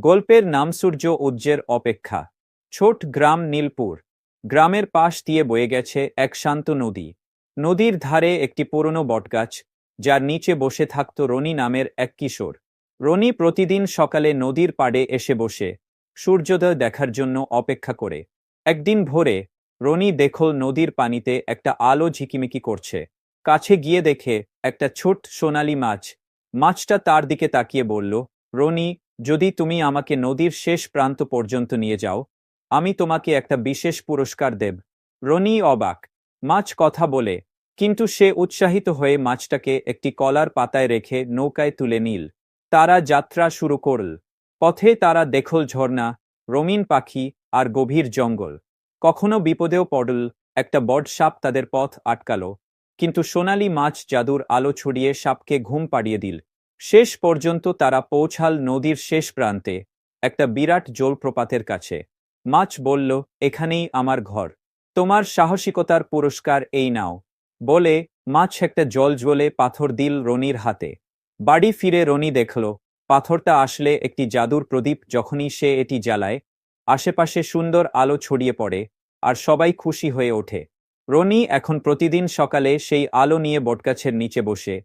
গল্পের নাম সূর্য উজ্জের অপেক্ষা। ছোট গ্রাম নীলপুর। গ্রামের পাশ দিয়ে বয়ে গেছে এক শান্ত নদী। নদীর ধারে একটি পুরনো বটগাছ, যার নিচে বসে থাকত রনি নামের এক কিশোর। রনি প্রতিদিন সকালে নদীর পাড়ে এসে বসে, সূর্যোদয় দেখার জন্য অপেক্ষা করে। একদিন ভোরে, রনি দেখল নদীর পানিতে একটা আলো ঝিকিমিকি করছে। কাছে গিয়ে দেখে একটা ছোট সোনালি মাছ। মাছটা তার দিকে তাকিয়ে বলল, রনি যদি তুমি আমাকে নদীর শেষ প্রান্ত পর্যন্ত নিয়ে যাও, আমি তোমাকে একটা বিশেষ পুরস্কার দেব। রনি অবাক, মাছ কথা বলে, কিন্তু সে উৎসাহিত হয়ে মাছটাকে একটি কলার পাতায় রেখে নৌকায় তুলে নিল। তারা যাত্রা শুরু করল। পথে তারা দেখল ঝর্ণা, রঙিন পাখি আর গভীর জঙ্গল। কখনো বিপদেও পড়ল, একটা বড সাপ তাদের পথ আটকালো। কিন্তু সোনালি মাছ জাদুর আলো ছড়িয়ে সাপকে ঘুম পাড়িয়ে দিল। শেষ পর্যন্ত তারা পৌঁছাল নদীর শেষ প্রান্তে, একটা বিরাট জলপ্রপাতের কাছে। মাছ বলল, এখানেই আমার ঘর। তোমার সাহসিকতার পুরস্কার এই নাও। বলে মাছ একটা জল জ্বলে পাথর দিল রনির হাতে। বাড়ি ফিরে রনি দেখল, পাথরটা আসলে একটি জাদুর প্রদীপ যখনই সে এটি জ্বালায়, আশেপাশে সুন্দর আলো ছড়িয়ে পড়ে আর সবাই খুশি হয়ে ওঠে। রনি এখন প্রতিদিন সকালে সেই আলো নিয়ে বটগাছের নিচে বসে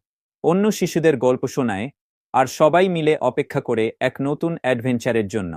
অন্য শিশুদের গল্প শোনায় আর সবাই মিলে অপেক্ষা করে এক নতুন অ্যাডভেঞ্চারের জন্য।